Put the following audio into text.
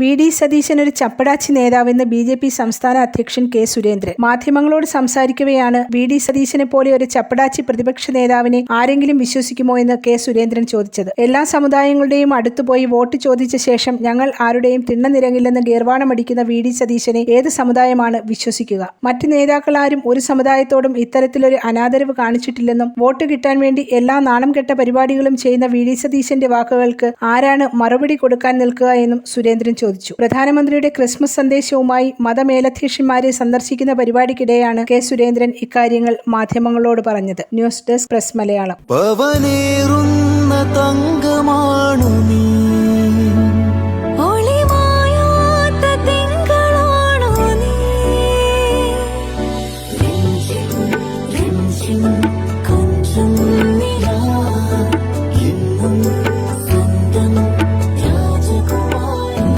V D Satheesan ഒരു ചപ്പടാച്ചി നേതാവെന്ന് ബി ജെ പി സംസ്ഥാന അധ്യക്ഷൻ കെ സുരേന്ദ്രൻ. മാധ്യമങ്ങളോട് സംസാരിക്കവെയാണ് വി ഡി സതീശനെ പോലെ ഒരു ചപ്പടാച്ചി പ്രതിപക്ഷ നേതാവിനെ ആരെങ്കിലും വിശ്വസിക്കുമോ എന്ന് കെ സുരേന്ദ്രൻ ചോദിച്ചത്. എല്ലാ സമുദായങ്ങളുടെയും അടുത്തുപോയി വോട്ട് ചോദിച്ച ശേഷം ഞങ്ങൾ ആരുടെയും തിണ്ണനിരങ്ങില്ലെന്ന് ഗീർവാണമടിക്കുന്ന വി ഡി സതീശനെ ഏത് സമുദായമാണ് വിശ്വസിക്കുക? മറ്റ് നേതാക്കളാരും ഒരു സമുദായത്തോടും ഇത്തരത്തിലൊരു അനാദരവ് കാണിച്ചിട്ടില്ലെന്നും വോട്ട് കിട്ടാൻ വേണ്ടി എല്ലാ നാണം കെട്ട പരിപാടികളും ചെയ്യുന്ന വി ഡി സതീശന്റെ വാക്കുകൾക്ക് ആരാണ് മറുപടി കൊടുക്കാൻ നിൽക്കുക എന്നും സുരേന്ദ്രൻ ചോദിച്ചു പ്രധാനമന്ത്രിയുടെ ക്രിസ്മസ് സന്ദേശവുമായി മതമേലധ്യക്ഷന്മാരെ സന്ദർശിക്കുന്ന പരിപാടിക്കിടെയാണ് കെ. സുരേന്ദ്രൻ ഇക്കാര്യങ്ങൾ മാധ്യമങ്ങളോട് പറഞ്ഞത്. News desk press Malayalam. രാജകുമാരി